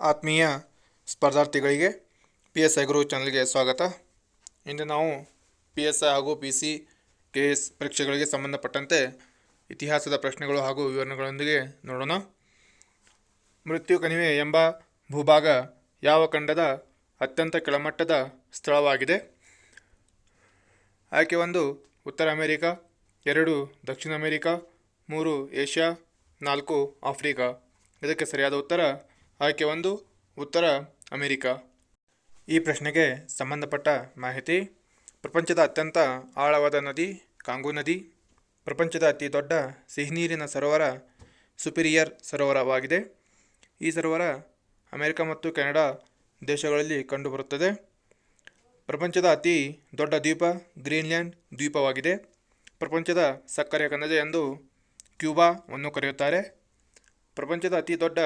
ಆತ್ಮೀಯ ಸ್ಪರ್ಧಾರ್ಥಿಗಳಿಗೆ P S I Guru ಚಾನಲ್ಗೆ ಸ್ವಾಗತ. ಇಂದು ನಾವು ಪಿ ಎಸ್ ಐ ಹಾಗೂ ಪಿ ಸಿ ಕೆ ಎಸ್ ಪರೀಕ್ಷೆಗಳಿಗೆ ಸಂಬಂಧಪಟ್ಟಂತೆ ಇತಿಹಾಸದ ಪ್ರಶ್ನೆಗಳು ಹಾಗೂ ವಿವರಣೆಗಳೊಂದಿಗೆ ನೋಡೋಣ. ಮೃತ್ಯು ಕಣಿವೆ ಎಂಬ ಭೂಭಾಗ ಯಾವ ಖಂಡದ ಅತ್ಯಂತ ಕೆಳಮಟ್ಟದ ಸ್ಥಳವಾಗಿದೆ? ಆಯ್ಕೆ ಒಂದು, ಉತ್ತರ ಅಮೆರಿಕ, ಎರಡು, ದಕ್ಷಿಣ ಅಮೆರಿಕ, ಮೂರು ಏಷ್ಯಾ, ನಾಲ್ಕು ಆಫ್ರಿಕಾ. ಇದಕ್ಕೆ ಸರಿಯಾದ ಉತ್ತರ ಆಯ್ಕೆ ಒಂದು, ಉತ್ತರ ಅಮೆರಿಕ. ಈ ಪ್ರಶ್ನೆಗೆ ಸಂಬಂಧಪಟ್ಟ ಮಾಹಿತಿ, ಪ್ರಪಂಚದ ಅತ್ಯಂತ ಆಳವಾದ ನದಿ ಕಾಂಗೋ ನದಿ. ಪ್ರಪಂಚದ ಅತಿ ದೊಡ್ಡ ಸಿಹಿನೀರಿನ ಸರೋವರ ಸುಪೀರಿಯರ್ ಸರೋವರವಾಗಿದೆ. ಈ ಸರೋವರ ಅಮೆರಿಕ ಮತ್ತು ಕೆನಡಾ ದೇಶಗಳಲ್ಲಿ ಕಂಡುಬರುತ್ತದೆ. ಪ್ರಪಂಚದ ಅತಿ ದೊಡ್ಡ ದ್ವೀಪ ಗ್ರೀನ್ಲ್ಯಾಂಡ್ ದ್ವೀಪವಾಗಿದೆ. ಪ್ರಪಂಚದ ಸಕ್ಕರೆ ಕನ್ನಡ ಎಂದು ಕ್ಯೂಬಾವನ್ನು ಕರೆಯುತ್ತಾರೆ. ಪ್ರಪಂಚದ ಅತಿ ದೊಡ್ಡ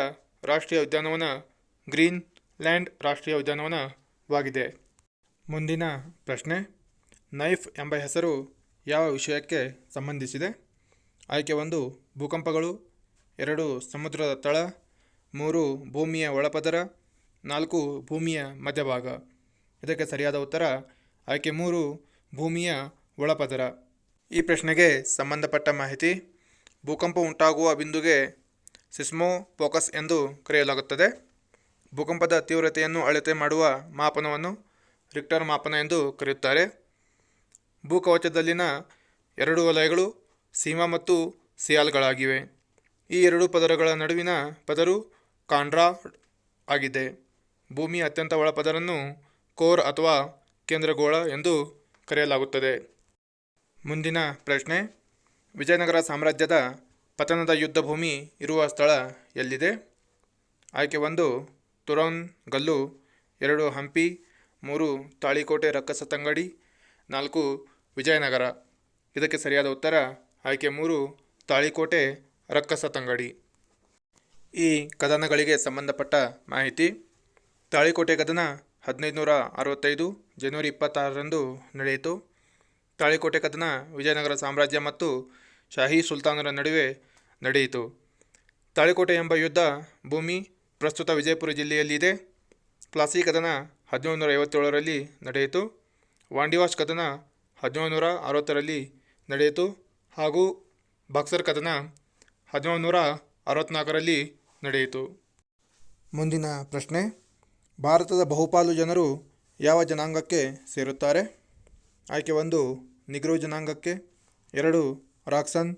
ರಾಷ್ಟ್ರೀಯ ಉದ್ಯಾನವನ ಗ್ರೀನ್ ಲ್ಯಾಂಡ್ ರಾಷ್ಟ್ರೀಯ ಉದ್ಯಾನವನವಾಗಿದೆ. ಮುಂದಿನ ಪ್ರಶ್ನೆ, ನೈಫ್ ಎಂಬ ಹೆಸರು ಯಾವ ವಿಷಯಕ್ಕೆ ಸಂಬಂಧಿಸಿದೆ? ಆಯ್ಕೆ ಒಂದು, ಭೂಕಂಪಗಳು, ಎರಡು, ಸಮುದ್ರದ ತಳ, ಮೂರು, ಭೂಮಿಯ ಒಳಪದರ, ನಾಲ್ಕು, ಭೂಮಿಯ ಮಧ್ಯಭಾಗ. ಇದಕ್ಕೆ ಸರಿಯಾದ ಉತ್ತರ, ಆಯ್ಕೆ ಮೂರು, ಭೂಮಿಯ ಒಳಪದರ. ಈ ಪ್ರಶ್ನೆಗೆ ಸಂಬಂಧಪಟ್ಟ ಮಾಹಿತಿ, ಭೂಕಂಪ ಉಂಟಾಗುವ ಬಿಂದುಗೆ ಸಿಸ್ಮೋ ಫೋಕಸ್ ಎಂದು ಕರೆಯಲಾಗುತ್ತದೆ. ಭೂಕಂಪದ ತೀವ್ರತೆಯನ್ನು ಅಳತೆ ಮಾಡುವ ಮಾಪನವನ್ನು ರಿಕ್ಟರ್ ಮಾಪನ ಎಂದು ಕರೆಯುತ್ತಾರೆ. ಭೂಕವಚದಲ್ಲಿನ ಎರಡು ವಲಯಗಳು ಸೀಮಾ ಮತ್ತು ಸಿಯಾಲ್ಗಳಾಗಿವೆ. ಈ ಎರಡು ಪದರಗಳ ನಡುವಿನ ಪದರು ಕಾಂಡ್ರಾ ಆಗಿದೆ. ಭೂಮಿ ಅತ್ಯಂತ ಒಳಪದರನ್ನು ಕೋರ್ ಅಥವಾ ಕೇಂದ್ರಗೋಳ ಎಂದು ಕರೆಯಲಾಗುತ್ತದೆ. ಮುಂದಿನ ಪ್ರಶ್ನೆ, ವಿಜಯನಗರ ಸಾಮ್ರಾಜ್ಯದ ಪತನದ ಯುದ್ಧ ಭೂಮಿ ಇರುವ ಸ್ಥಳ ಎಲ್ಲಿದೆ? ಆಯ್ಕೆ ಒಂದು, ತುರೋನ್ ಗಲ್ಲು, ಎರಡು ಹಂಪಿ, ಮೂರು ತಾಳಿಕೋಟೆ ರಕ್ಕಸತಂಗಡಿ ನಾಲ್ಕು ವಿಜಯನಗರ. ಇದಕ್ಕೆ ಸರಿಯಾದ ಉತ್ತರ, ಆಯ್ಕೆ ಮೂರು, ತಾಳಿಕೋಟೆ ರಕ್ಕಸತಂಗಡಿ ಈ ಕದನಗಳಿಗೆ ಸಂಬಂಧಪಟ್ಟ ಮಾಹಿತಿ. ತಾಳಿಕೋಟೆ ಕದನ ಹದಿನೈದುನೂರ ಅರವತ್ತೈದು, ಜನವರಿ ಇಪ್ಪತ್ತಾರರಂದು ನಡೆಯಿತು. ತಾಳಿಕೋಟೆ ಕದನ ವಿಜಯನಗರ ಸಾಮ್ರಾಜ್ಯ ಮತ್ತು ಶಾಹಿ ಸುಲ್ತಾನರ ನಡುವೆ ನಡೆಯಿತು. ತಾಳಿಕೋಟೆ ಎಂಬ ಯುದ್ಧ ಭೂಮಿ ಪ್ರಸ್ತುತ ವಿಜಯಪುರ ಜಿಲ್ಲೆಯಲ್ಲಿದೆ. ಪ್ಲಾಸಿ ಕದನ ಹದಿನೇಳು ನೂರ ಐವತ್ತೇಳರಲ್ಲಿ ನಡೆಯಿತು. ವಾಂಡಿವಾಶ್ ಕದನ ಹದಿನೇಳು ನೂರ ಅರವತ್ತರಲ್ಲಿ ನಡೆಯಿತು. ಹಾಗೂ ಬಕ್ಸರ್ ಕದನ ಹದಿನೇಳು ನೂರ ಅರವತ್ತ್ನಾಲ್ಕರಲ್ಲಿ ನಡೆಯಿತು. ಮುಂದಿನ ಪ್ರಶ್ನೆ. ಭಾರತದ ಬಹುಪಾಲು ಜನರು ಯಾವ ಜನಾಂಗಕ್ಕೆ ಸೇರುತ್ತಾರೆ? ಆಯ್ಕೆ ಒಂದು, ನಿಗ್ರೋ ಜನಾಂಗಕ್ಕೆ. ಎರಡು, ರಾಕ್ಸನ್.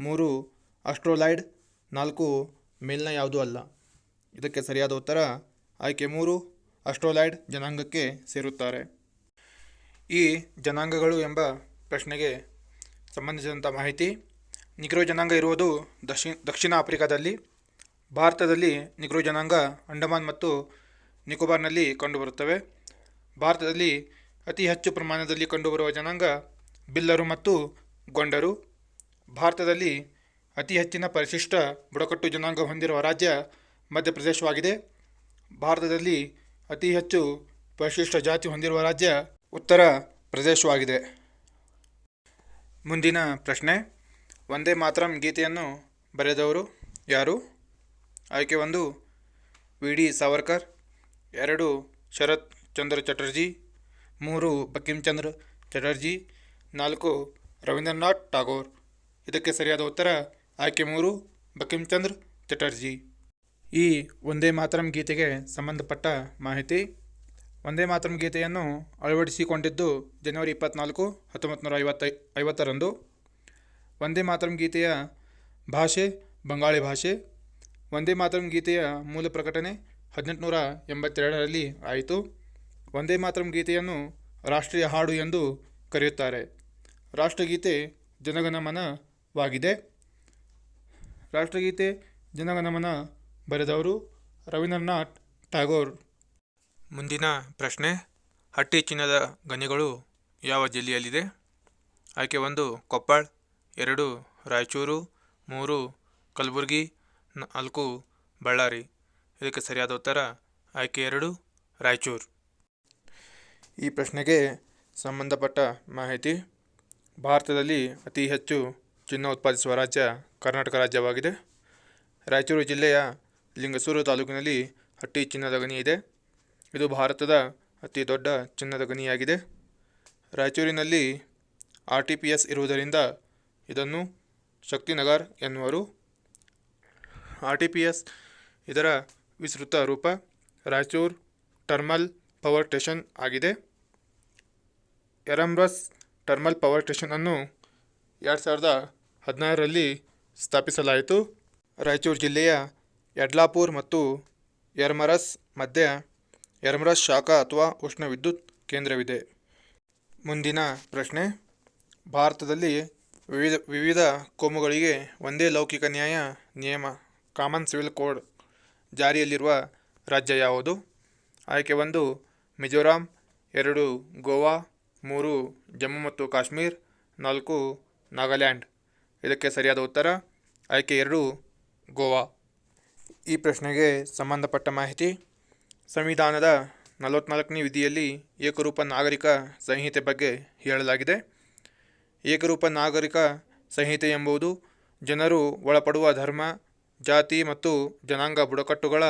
ಮೂರು ಅಸ್ಟ್ರೋಲೈಡ್ ನಾಲ್ಕು ಮೇಲ್ನ ಯಾವುದೂ ಅಲ್ಲ. ಇದಕ್ಕೆ ಸರಿಯಾದ ಉತ್ತರ ಆಯ್ಕೆ ಮೂರು ಅಸ್ಟ್ರೋಲೈಡ್ ಜನಾಂಗಕ್ಕೆ ಸೇರುತ್ತಾರೆ. ಈ ಜನಾಂಗಗಳು ಎಂಬ ಪ್ರಶ್ನೆಗೆ ಸಂಬಂಧಿಸಿದಂಥ ಮಾಹಿತಿ. ನಿಗ್ರೋ ಜನಾಂಗ ಇರುವುದು ದಕ್ಷಿ, ದಕ್ಷಿಣ ಆಫ್ರಿಕಾದಲ್ಲಿ. ಭಾರತದಲ್ಲಿ ನಿಗ್ರೋ ಜನಾಂಗ ಅಂಡಮಾನ್ ಮತ್ತು ನಿಕೋಬಾರ್ನಲ್ಲಿ ಕಂಡುಬರುತ್ತವೆ. ಭಾರತದಲ್ಲಿ ಅತಿ ಹೆಚ್ಚು ಪ್ರಮಾಣದಲ್ಲಿ ಕಂಡುಬರುವ ಜನಾಂಗ ಬಿಲ್ಲರು ಮತ್ತು ಗೊಂಡರು. ಭಾರತದಲ್ಲಿ ಅತಿ ಹೆಚ್ಚಿನ ಪರಿಶಿಷ್ಟ ಬುಡಕಟ್ಟು ಜನಾಂಗ ಹೊಂದಿರುವ ರಾಜ್ಯ ಮಧ್ಯಪ್ರದೇಶವಾಗಿದೆ. ಭಾರತದಲ್ಲಿ ಅತಿ ಹೆಚ್ಚು ಪರಿಶಿಷ್ಟ ಜಾತಿ ಹೊಂದಿರುವ ರಾಜ್ಯ ಉತ್ತರ ಪ್ರದೇಶವಾಗಿದೆ. ಮುಂದಿನ ಪ್ರಶ್ನೆ. ಒಂದೇ ಮಾತರಂ ಗೀತೆಯನ್ನು ಬರೆದವರು ಯಾರು? ಆಯ್ಕೆ ಒಂದು, ವಿ. ಡಿ. ಸಾವರ್ಕರ್, ಎರಡು, ಶರತ್ ಚಂದ್ರ ಚಟರ್ಜಿ, ಮೂರು ಬಂಕಿಂಚಂದ್ರ ಚಟರ್ಜಿ, ನಾಲ್ಕು, ರವೀಂದ್ರನಾಥ್ ಟಾಗೋರ್. ಇದಕ್ಕೆ ಸರಿಯಾದ ಉತ್ತರ ಆಯ್ಕೆ ಮೂರು ಬಕಿಮ್ಚಂದ್ರ ಚಟರ್ಜಿ. ಈ ಒಂದೇ ಮಾತರಂ ಗೀತೆಗೆ ಸಂಬಂಧಪಟ್ಟ ಮಾಹಿತಿ. ಒಂದೇ ಮಾತರಂ ಗೀತೆಯನ್ನು ಅಳವಡಿಸಿಕೊಂಡಿದ್ದು ಜನವರಿ ಇಪ್ಪತ್ನಾಲ್ಕು ಹತ್ತೊಂಬತ್ತು ನೂರ ಐವತ್ತೈ, ಐವತ್ತರಂದು. ಒಂದೇ ಮಾತರಂ ಗೀತೆಯ ಭಾಷೆ, ಬಂಗಾಳಿ ಭಾಷೆ. ಒಂದೇ ಮಾತರಂ ಗೀತೆಯ ಮೂಲ ಪ್ರಕಟಣೆ ಹದಿನೆಂಟುನೂರ ಎಂಬತ್ತೆರಡರಲ್ಲಿ ಆಯಿತು. ಒಂದೇ ಮಾತರಂ ಗೀತೆಯನ್ನು ರಾಷ್ಟ್ರೀಯ ಹಾಡು ಎಂದು ಕರೆಯುತ್ತಾರೆ. ರಾಷ್ಟ್ರಗೀತೆ ಜನಗಣಮನವಾಗಿದೆ. ರಾಷ್ಟ್ರಗೀತೆ ಜನಗಣಮನ ಬರೆದವರು ರವೀಂದ್ರನಾಥ್ ಟ್ಯಾಗೋರ್ ಮುಂದಿನ ಪ್ರಶ್ನೆ ಹಟ್ಟಿ ಚಿನ್ನದ ಗಣಿಗಳು ಯಾವ ಜಿಲ್ಲೆಯಲ್ಲಿದೆ? ಆಯ್ಕೆ ಒಂದು ಕೊಪ್ಪಳ ಎರಡು ರಾಯಚೂರು ಮೂರು ಕಲಬುರಗಿ ನಾಲ್ಕು ಬಳ್ಳಾರಿ. ಇದಕ್ಕೆ ಸರಿಯಾದ ಉತ್ತರ ಆಯ್ಕೆ ಎರಡು ರಾಯಚೂರು. ಈ ಪ್ರಶ್ನೆಗೆ ಸಂಬಂಧಪಟ್ಟ ಮಾಹಿತಿ ಭಾರತದಲ್ಲಿ ಅತಿ ಹೆಚ್ಚು ಚಿನ್ನ ಉತ್ಪಾದಿಸುವ ರಾಜ್ಯ ಕರ್ನಾಟಕ ರಾಜ್ಯವಾಗಿದೆ. ರಾಯಚೂರು ಜಿಲ್ಲೆಯ ಲಿಂಗಸೂರು ತಾಲೂಕಿನಲ್ಲಿ ಹಟ್ಟಿ ಚಿನ್ನದ ಗಣಿ ಇದೆ. ಇದು ಭಾರತದ ಅತಿ ದೊಡ್ಡ ಚಿನ್ನದ ಗಣಿಯಾಗಿದೆ. ರಾಯಚೂರಿನಲ್ಲಿ ಆರ್ ಟಿ ಪಿ ಎಸ್ ಇರುವುದರಿಂದ ಇದನ್ನು ಶಕ್ತಿನಗರ್ ಎನ್ನುವರು. ಆರ್ ಟಿ ಪಿ ಎಸ್ ಇದರ ವಿಸ್ತೃತ ರೂಪ ರಾಯಚೂರು ಟರ್ಮಲ್ ಪವರ್ ಸ್ಟೇಷನ್ ಆಗಿದೆ. ಎರಂಬ್ರಸ್ ಟರ್ಮಲ್ ಪವರ್ ಸ್ಟೇಷನನ್ನು ಎರಡು ಸಾವಿರದ ಹದಿನಾರರಲ್ಲಿ ಸ್ಥಾಪಿಸಲಾಯಿತು. ರಾಯಚೂರು ಜಿಲ್ಲೆಯ ಯಡ್ಲಾಪುರ್ ಮತ್ತು ಯರ್ಮರಸ್ ಮಧ್ಯ ಯರ್ಮರಸ್ ಶಾಖ ಅಥವಾ ಉಷ್ಣ ವಿದ್ಯುತ್ ಕೇಂದ್ರವಿದೆ. ಮುಂದಿನ ಪ್ರಶ್ನೆ. ಭಾರತದಲ್ಲಿ ವಿವಿಧ ವಿವಿಧ ಕೋಮುಗಳಿಗೆ ಒಂದೇ ಲೌಕಿಕ ನ್ಯಾಯ, ನಿಯಮ, ಕಾಮನ್ ಸಿವಿಲ್ ಕೋಡ್ ಜಾರಿಯಲ್ಲಿರುವ ರಾಜ್ಯ ಯಾವುದು? ಆಯ್ಕೆ ಒಂದು, ಮಿಜೋರಾಂ, ಎರಡು, ಗೋವಾ, ಮೂರು, ಜಮ್ಮು ಮತ್ತು ಕಾಶ್ಮೀರ್, ನಾಲ್ಕು, ನಾಗಾಲ್ಯಾಂಡ್. ಇದಕ್ಕೆ ಸರಿಯಾದ ಉತ್ತರ? ಆಯ್ಕೆ ಎರಡು, ಗೋವಾ. ಈ ಪ್ರಶ್ನೆಗೆ ಸಂಬಂಧಪಟ್ಟ ಮಾಹಿತಿ? ಸಂವಿಧಾನದ ನಲವತ್ನಾಲ್ಕನೇ ವಿಧಿಯಲ್ಲಿ ಏಕರೂಪ ನಾಗರಿಕ ಸಂಹಿತೆ ಬಗ್ಗೆ ಹೇಳಲಾಗಿದೆ. ಏಕರೂಪ ನಾಗರಿಕ ಸಂಹಿತೆ ಎಂಬುದು ಜನರು ಒಳಪಡುವ ಧರ್ಮ, ಜಾತಿ ಮತ್ತು ಜನಾಂಗ ಬುಡಕಟ್ಟುಗಳ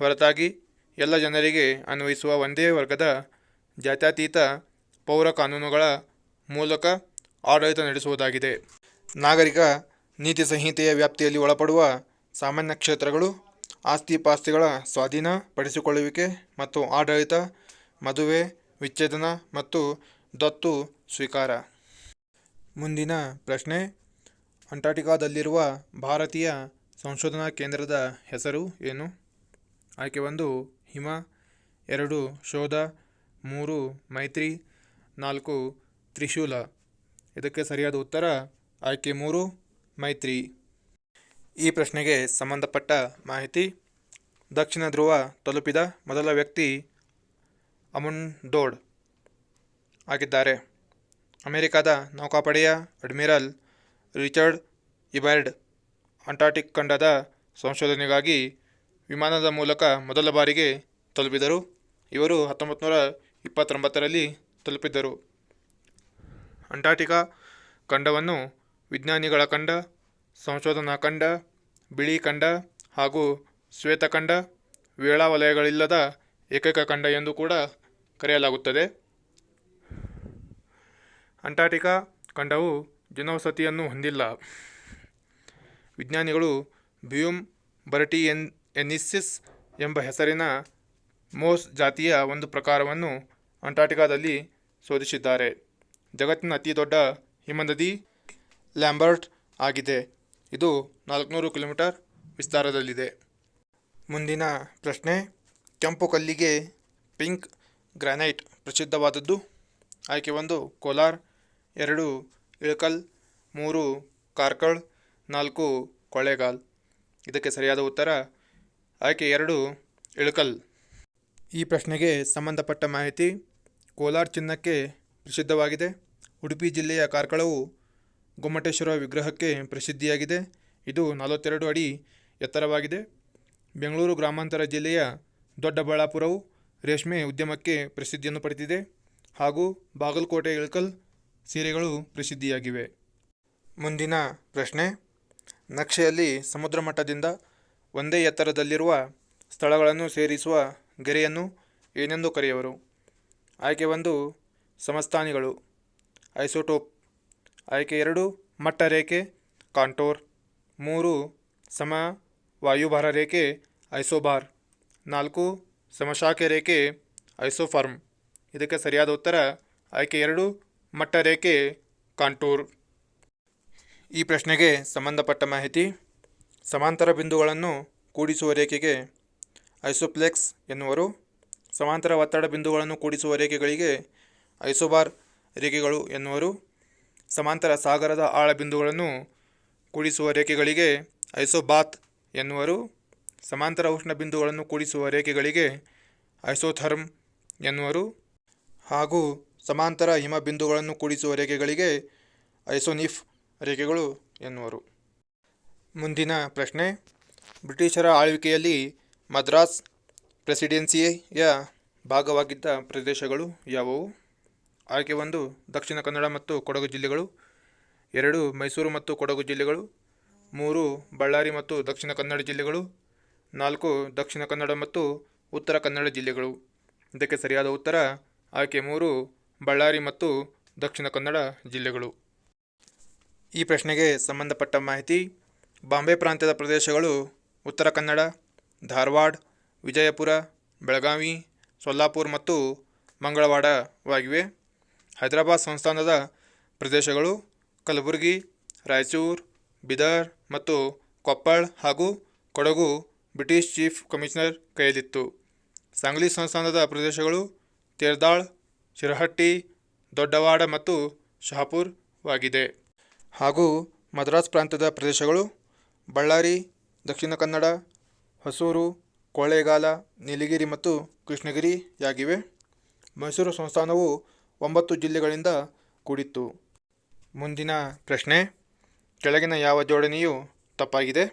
ಹೊರತಾಗಿ ಎಲ್ಲ ಜನರಿಗೆ ಅನ್ವಯಿಸುವ ಒಂದೇ ವರ್ಗದ ಜಾತ್ಯತೀತ ಪೌರ ಕಾನೂನುಗಳ ಮೂಲಕ ಆಡಳಿತ ನಡೆಸುವುದಾಗಿದೆ. ನಾಗರಿಕ ನೀತಿ ಸಂಹಿತೆಯ ವ್ಯಾಪ್ತಿಯಲ್ಲಿ ಒಳಪಡುವ ಸಾಮಾನ್ಯ ಕ್ಷೇತ್ರಗಳು ಆಸ್ತಿ ಪಾಸ್ತಿಗಳ ಸ್ವಾಧೀನ ಪಡಿಸಿಕೊಳ್ಳುವಿಕೆ ಮತ್ತು ಆಡಳಿತ, ಮದುವೆ, ವಿಚ್ಛೇದನ ಮತ್ತು ದತ್ತು ಸ್ವೀಕಾರ. ಮುಂದಿನ ಪ್ರಶ್ನೆ. ಅಂಟಾರ್ಟಿಕಾದಲ್ಲಿರುವ ಭಾರತೀಯ ಸಂಶೋಧನಾ ಕೇಂದ್ರದ ಹೆಸರು ಏನು? ಆಯ್ಕೆ ಒಂದು, ಹಿಮ. ಎರಡು, ಶೋಧ. ಮೂರು, ಮೈತ್ರಿ. ನಾಲ್ಕು, ತ್ರಿಶೂಲ. ಇದಕ್ಕೆ ಸರಿಯಾದ ಉತ್ತರ ಆಯ್ಕೆ ಮೂರು, ಮೈತ್ರಿ. ಈ ಪ್ರಶ್ನೆಗೆ ಸಂಬಂಧಪಟ್ಟ ಮಾಹಿತಿ. ದಕ್ಷಿಣ ಧ್ರುವ ತಲುಪಿದ ಮೊದಲ ವ್ಯಕ್ತಿ ಅಮುಂಡೋಡ್ ಆಗಿದ್ದಾರೆ. ಅಮೆರಿಕದ ನೌಕಾಪಡೆಯ ಅಡ್ಮಿರಲ್ ರಿಚರ್ಡ್ ಇಬರ್ಡ್ ಅಂಟಾರ್ಟಿಕ್ ಖಂಡದ ಸಂಶೋಧನೆಗಾಗಿ ವಿಮಾನದ ಮೂಲಕ ಮೊದಲ ಬಾರಿಗೆ ತಲುಪಿದರು. ಇವರು ಹತ್ತೊಂಬತ್ತು ನೂರ ಇಪ್ಪತ್ತೊಂಬತ್ತರಲ್ಲಿ ತಲುಪಿದ್ದರು. ಅಂಟಾರ್ಟಿಕಾ ಖಂಡವನ್ನು ವಿಜ್ಞಾನಿಗಳ ಖಂಡ ಸಂಶೋಧನಾ ಖಂಡ ಬಿಳಿ ಖಂಡ ಹಾಗೂ ಶ್ವೇತಖಂಡ ವೇಳಾವಲಯಗಳಿಲ್ಲದ ಏಕೈಕ ಖಂಡ ಎಂದು ಕೂಡ ಕರೆಯಲಾಗುತ್ತದೆ. ಅಂಟಾರ್ಟಿಕಾ ಖಂಡವು ಜನವಸತಿಯನ್ನು ಹೊಂದಿಲ್ಲ. ವಿಜ್ಞಾನಿಗಳು ಬ್ಯೂಮ್ ಬರಟಿ ಎನ್ ಎನಿಸಿಸ್ ಎಂಬ ಹೆಸರಿನ ಮೋಸ್ ಜಾತಿಯ ಒಂದು ಪ್ರಕಾರವನ್ನು ಅಂಟಾರ್ಟಿಕಾದಲ್ಲಿ ಶೋಧಿಸಿದ್ದಾರೆ. ಜಗತ್ತಿನ ಅತಿ ದೊಡ್ಡ ಹಿಮನದಿ ಲ್ಯಾಂಬರ್ಟ್ ಆಗಿದೆ. ಇದು ನಾಲ್ಕುನೂರು ಕಿಲೋಮೀಟರ್ ವಿಸ್ತಾರದಲ್ಲಿದೆ. ಮುಂದಿನ ಪ್ರಶ್ನೆ, ಕೆಂಪು ಕಲ್ಲಿಗೆ ಪಿಂಕ್ ಗ್ರಾನೈಟ್ ಪ್ರಸಿದ್ಧವಾದದ್ದು. ಆಯ್ಕೆ ಒಂದು, ಕೋಲಾರ್. ಎರಡು, ಇಳಕಲ್. ಮೂರು, ಕಾರ್ಕಳ್. ನಾಲ್ಕು ಕೊಳ್ಳೇಗಾಲ್ ಇದಕ್ಕೆ ಸರಿಯಾದ ಉತ್ತರ, ಆಯ್ಕೆ ಎರಡು, ಇಳಕಲ್. ಈ ಪ್ರಶ್ನೆಗೆ ಸಂಬಂಧಪಟ್ಟ ಮಾಹಿತಿ ಕೋಲಾರ್ ಚಿನ್ನಕ್ಕೆ ಪ್ರಸಿದ್ಧವಾಗಿದೆ. ಉಡುಪಿ ಜಿಲ್ಲೆಯ ಕಾರ್ಕಳವು ಗೊಮ್ಮಟೇಶ್ವರ ವಿಗ್ರಹಕ್ಕೆ ಪ್ರಸಿದ್ಧಿಯಾಗಿದೆ. ಇದು ನಲವತ್ತೆರಡು ಅಡಿ ಎತ್ತರವಾಗಿದೆ. ಬೆಂಗಳೂರು ಗ್ರಾಮಾಂತರ ಜಿಲ್ಲೆಯ ದೊಡ್ಡಬಳ್ಳಾಪುರವು ರೇಷ್ಮೆ ಉದ್ಯಮಕ್ಕೆ ಪ್ರಸಿದ್ಧಿಯನ್ನು ಪಡೆದಿದೆ ಹಾಗೂ ಬಾಗಲಕೋಟೆ ಇಳಕಲ್ ಸೀರೆಗಳು ಪ್ರಸಿದ್ಧಿಯಾಗಿವೆ. ಮುಂದಿನ ಪ್ರಶ್ನೆ. ನಕ್ಷೆಯಲ್ಲಿ ಸಮುದ್ರ ಮಟ್ಟದಿಂದ ಒಂದೇ ಎತ್ತರದಲ್ಲಿರುವ ಸ್ಥಳಗಳನ್ನು ಸೇರಿಸುವ ಗೆರೆಯನ್ನು ಏನೆಂದು ಕರೆಯುವರು? ಆಯ್ಕೆ ಒಂದು ಸಮಸ್ಥಾನಿಗಳು. ಐಸೋಟೋಪ್ ಆಯ್ಕೆ ಎರಡು, ಮಟ್ಟ ರೇಖೆ, ಕಾಂಟೋರ್. ಮೂರು, ಸಮ ವಾಯುಭಾರ ರೇಖೆ, ಐಸೋಬಾರ್. ನಾಲ್ಕು, ಸಮಶಾಖೆ ರೇಖೆ, ಐಸೋಫಾರ್ಮ್. ಇದಕ್ಕೆ ಸರಿಯಾದ ಉತ್ತರ, ಆಯ್ಕೆ ಎರಡು, ಮಟ್ಟ ರೇಖೆ, ಕಾಂಟೂರ್. ಈ ಪ್ರಶ್ನೆಗೆ ಸಂಬಂಧಪಟ್ಟ ಮಾಹಿತಿ, ಸಮಾಂತರ ಬಿಂದುಗಳನ್ನು ಕೂಡಿಸುವ ರೇಖೆಗೆ ಐಸೋಪ್ಲೆಕ್ಸ್ ಎನ್ನುವರು. ಸಮಾಂತರ ಒತ್ತಡ ಬಿಂದುಗಳನ್ನು ಕೂಡಿಸುವ ರೇಖೆಗಳಿಗೆ ಐಸೋಬಾರ್ ರೇಖೆಗಳು ಎನ್ನುವರು. ಸಮಾಂತರ ಸಾಗರದ ಆಳ ಬಿಂದುಗಳನ್ನು ಕೂಡಿಸುವ ರೇಖೆಗಳಿಗೆ ಐಸೋಬಾತ್ ಎನ್ನುವರು. ಸಮಾಂತರ ಉಷ್ಣ ಬಿಂದುಗಳನ್ನು ಕೂಡಿಸುವ ರೇಖೆಗಳಿಗೆ ಐಸೋಥರ್ಮ್ ಎನ್ನುವರು. ಹಾಗೂ ಸಮಾಂತರ ಹಿಮ ಬಿಂದುಗಳನ್ನು ಕೂಡಿಸುವ ರೇಖೆಗಳಿಗೆ ಐಸೋನಿಫ್ ರೇಖೆಗಳು ಎನ್ನುವರು. ಮುಂದಿನ ಪ್ರಶ್ನೆ. ಬ್ರಿಟಿಷರ ಆಳ್ವಿಕೆಯಲ್ಲಿ ಮದ್ರಾಸ್ ಪ್ರೆಸಿಡೆನ್ಸಿಯ ಭಾಗವಾಗಿದ್ದ ಪ್ರದೇಶಗಳು ಯಾವುವು? ಆಯ್ಕೆ ಒಂದು ದಕ್ಷಿಣ ಕನ್ನಡ ಮತ್ತು ಕೊಡಗು ಜಿಲ್ಲೆಗಳು, ಎರಡು ಮೈಸೂರು ಮತ್ತು ಕೊಡಗು ಜಿಲ್ಲೆಗಳು, ಮೂರು ಬಳ್ಳಾರಿ ಮತ್ತು ದಕ್ಷಿಣ ಕನ್ನಡ ಜಿಲ್ಲೆಗಳು, ನಾಲ್ಕು ದಕ್ಷಿಣ ಕನ್ನಡ ಮತ್ತು ಉತ್ತರ ಕನ್ನಡ ಜಿಲ್ಲೆಗಳು. ಇದಕ್ಕೆ ಸರಿಯಾದ ಉತ್ತರ ಆಯ್ಕೆ ಮೂರು ಬಳ್ಳಾರಿ ಮತ್ತು ದಕ್ಷಿಣ ಕನ್ನಡ ಜಿಲ್ಲೆಗಳು. ಈ ಪ್ರಶ್ನೆಗೆ ಸಂಬಂಧಪಟ್ಟ ಮಾಹಿತಿ ಬಾಂಬೆ ಪ್ರಾಂತ್ಯದ ಪ್ರದೇಶಗಳು ಉತ್ತರ ಕನ್ನಡ, ಧಾರವಾಡ, ವಿಜಯಪುರ, ಬೆಳಗಾವಿ, ಸೊಲ್ಲಾಪುರ ಮತ್ತು ಮಂಗಳವಾಡವಾಗಿವೆ. ಹೈದರಾಬಾದ್ ಸಂಸ್ಥಾನದ ಪ್ರದೇಶಗಳು ಕಲಬುರಗಿ, ರಾಯಚೂರು, ಬಿದರ್ ಮತ್ತು ಕೊಪ್ಪಳ ಹಾಗೂ ಕೊಡಗು ಬ್ರಿಟಿಷ್ ಚೀಫ್ ಕಮಿಷನರ್ ಕೈಯಲ್ಲಿತ್ತು ಸಾಂಗ್ಲಿ ಸಂಸ್ಥಾನದ ಪ್ರದೇಶಗಳು ತೇರ್ದಾಳ್, ಶಿರಹಟ್ಟಿ, ದೊಡ್ಡವಾಡ ಮತ್ತು ಶಹಾಪುರವಾಗಿದೆ ಹಾಗೂ ಮದ್ರಾಸ್ ಪ್ರಾಂತ್ಯದ ಪ್ರದೇಶಗಳು ಬಳ್ಳಾರಿ, ದಕ್ಷಿಣ ಕನ್ನಡ, ಹೊಸೂರು ಕೊಳ್ಳೇಗಾಲ ನೀಲಗಿರಿ ಮತ್ತು ಕೃಷ್ಣಗಿರಿಯಾಗಿವೆ. ಮೈಸೂರು ಸಂಸ್ಥಾನವು ಒಂಬತ್ತು ಜಿಲ್ಲೆಗಳಿಂದ ಕೂಡಿತ್ತು. ಮುಂದಿನ ಪ್ರಶ್ನೆ, ಕೆಳಗಿನ ಯಾವ ಜೋಡಣೆಯು ತಪ್ಪಾಗಿದೆ?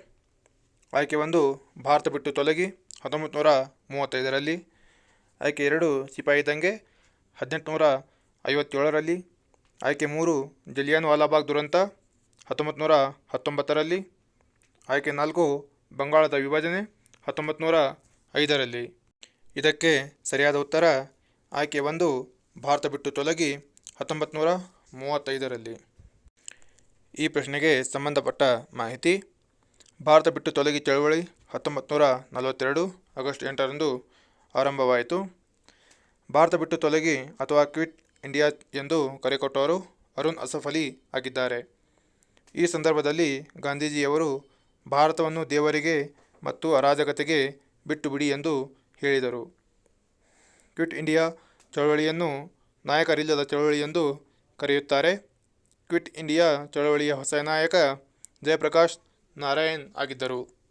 ಆಯ್ಕೆ ಒಂದು, ಭಾರತ ಬಿಟ್ಟು ತೊಲಗಿ ಹತ್ತೊಂಬತ್ತು ನೂರ ಮೂವತ್ತೈದರಲ್ಲಿ. ಆಯ್ಕೆ ಎರಡು, ಸಿಪಾಯಿ ದಂಗೆ, ಹದಿನೆಂಟುನೂರ ಐವತ್ತೇಳರಲ್ಲಿ. ಆಯ್ಕೆ ಮೂರು, ಜಲಿಯನ್ ವಾಲಾಬಾಗ್ ದುರಂತ ಹತ್ತೊಂಬತ್ತು ನೂರ ಹತ್ತೊಂಬತ್ತರಲ್ಲಿ. ಆಯ್ಕೆ ನಾಲ್ಕು, ಬಂಗಾಳದ ವಿಭಜನೆ ಹತ್ತೊಂಬತ್ತು ನೂರ ಐದರಲ್ಲಿ. ಇದಕ್ಕೆ ಸರಿಯಾದ ಉತ್ತರ, ಆಯ್ಕೆ ಒಂದು ಭಾರತ ಬಿಟ್ಟು ತೊಲಗಿ ಹತ್ತೊಂಬತ್ತು ನೂರ ಮೂವತ್ತೈದರಲ್ಲಿ. ಈ ಪ್ರಶ್ನೆಗೆ ಸಂಬಂಧಪಟ್ಟ ಮಾಹಿತಿ, ಭಾರತ ಬಿಟ್ಟು ತೊಲಗಿ ಚಳವಳಿ ಹತ್ತೊಂಬತ್ತು ನೂರ ನಲವತ್ತೆರಡು ಆಗಸ್ಟ್ ಎಂಟರಂದು ಆರಂಭವಾಯಿತು. ಭಾರತ ಬಿಟ್ಟು ತೊಲಗಿ ಅಥವಾ ಕ್ವಿಟ್ ಇಂಡಿಯಾ ಎಂದು ಕರೆಕೊಟ್ಟವರು ಅರುಣ್ ಅಸಫ್ ಅಲಿ ಆಗಿದ್ದಾರೆ. ಈ ಸಂದರ್ಭದಲ್ಲಿ ಗಾಂಧೀಜಿಯವರು, ಭಾರತವನ್ನು ದೇವರಿಗೆ ಮತ್ತು ಅರಾಜಕತೆಗೆ ಬಿಟ್ಟು ಬಿಡಿ ಎಂದು ಹೇಳಿದರು. ಕ್ವಿಟ್ ಇಂಡಿಯಾ ಚಳವಳಿಯನ್ನು ನಾಯಕರಿಲ್ಲದ ಚಳವಳಿ ಎಂದು ಕರೆಯುತ್ತಾರೆ. ಕ್ವಿಟ್ ಇಂಡಿಯಾ ಚಳವಳಿಯ ಹೊಸ ನಾಯಕ ಜಯಪ್ರಕಾಶ್ ನಾರಾಯಣ್ ಆಗಿದ್ದರು.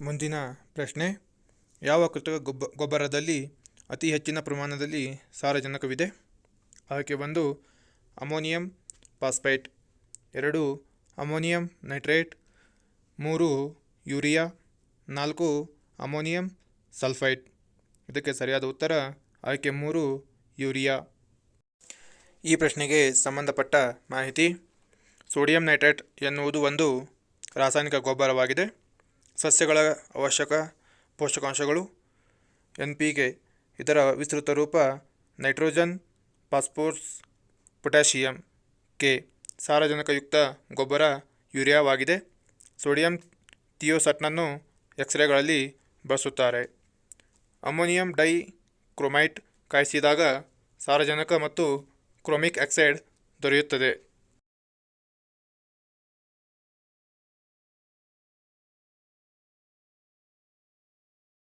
ಮುಂದಿನ ಪ್ರಶ್ನೆ, ಯಾವ ಕೃತಕ ಗೊಬ್ಬ, ಗೊಬ್ಬರದಲ್ಲಿ ಅತಿ ಹೆಚ್ಚಿನ ಪ್ರಮಾಣದಲ್ಲಿ ಸಾರಜನಕವಿದೆ? ಆಯ್ಕೆ ಬಂದು ಅಮೋನಿಯಂ ಫಾಸ್ಫೇಟ್, ಎರಡು, ಅಮೋನಿಯಂ ನೈಟ್ರೇಟ್, ಮೂರು, ಯೂರಿಯಾ, ನಾಲ್ಕು, ಅಮೋನಿಯಂ ಸಲ್ಫೈಟ್. ಇದಕ್ಕೆ ಸರಿಯಾದ ಉತ್ತರ, ಆಯ್ಕೆ ಮೂರು ಯೂರಿಯಾ. ಈ ಪ್ರಶ್ನೆಗೆ ಸಂಬಂಧಪಟ್ಟ ಮಾಹಿತಿ, ಸೋಡಿಯಂ ನೈಟ್ರೇಟ್ ಎನ್ನುವುದು ಒಂದು ರಾಸಾಯನಿಕ ಗೊಬ್ಬರವಾಗಿದೆ. ಸಸ್ಯಗಳ ಅವಶ್ಯಕ ಪೋಷಕಾಂಶಗಳು, ಎನ್ ಪಿ ಇದರ ವಿಸ್ತೃತ ರೂಪ ನೈಟ್ರೋಜನ್, ಫಾಸ್ಫೋರ್ಸ್, ಪೊಟ್ಯಾಷಿಯಂ, ಕೆ. ಸಾರಜನಕಯುಕ್ತ ಗೊಬ್ಬರ ಯೂರಿಯಾವಾಗಿದೆ. ಸೋಡಿಯಂ ಥಿಯೋಸಟ್ನನ್ನು ಎಕ್ಸ್ರೇಗಳಲ್ಲಿ ಬಳಸುತ್ತಾರೆ. ಅಮೋನಿಯಂ ಡೈ ಕ್ರೋಮೈಟ್ ಕಾಯಿಸಿದಾಗ ಸಾರಜನಕ ಮತ್ತು ಕ್ರೋಮಿಕ್ ಆಕ್ಸೈಡ್ ದೊರೆಯುತ್ತದೆ.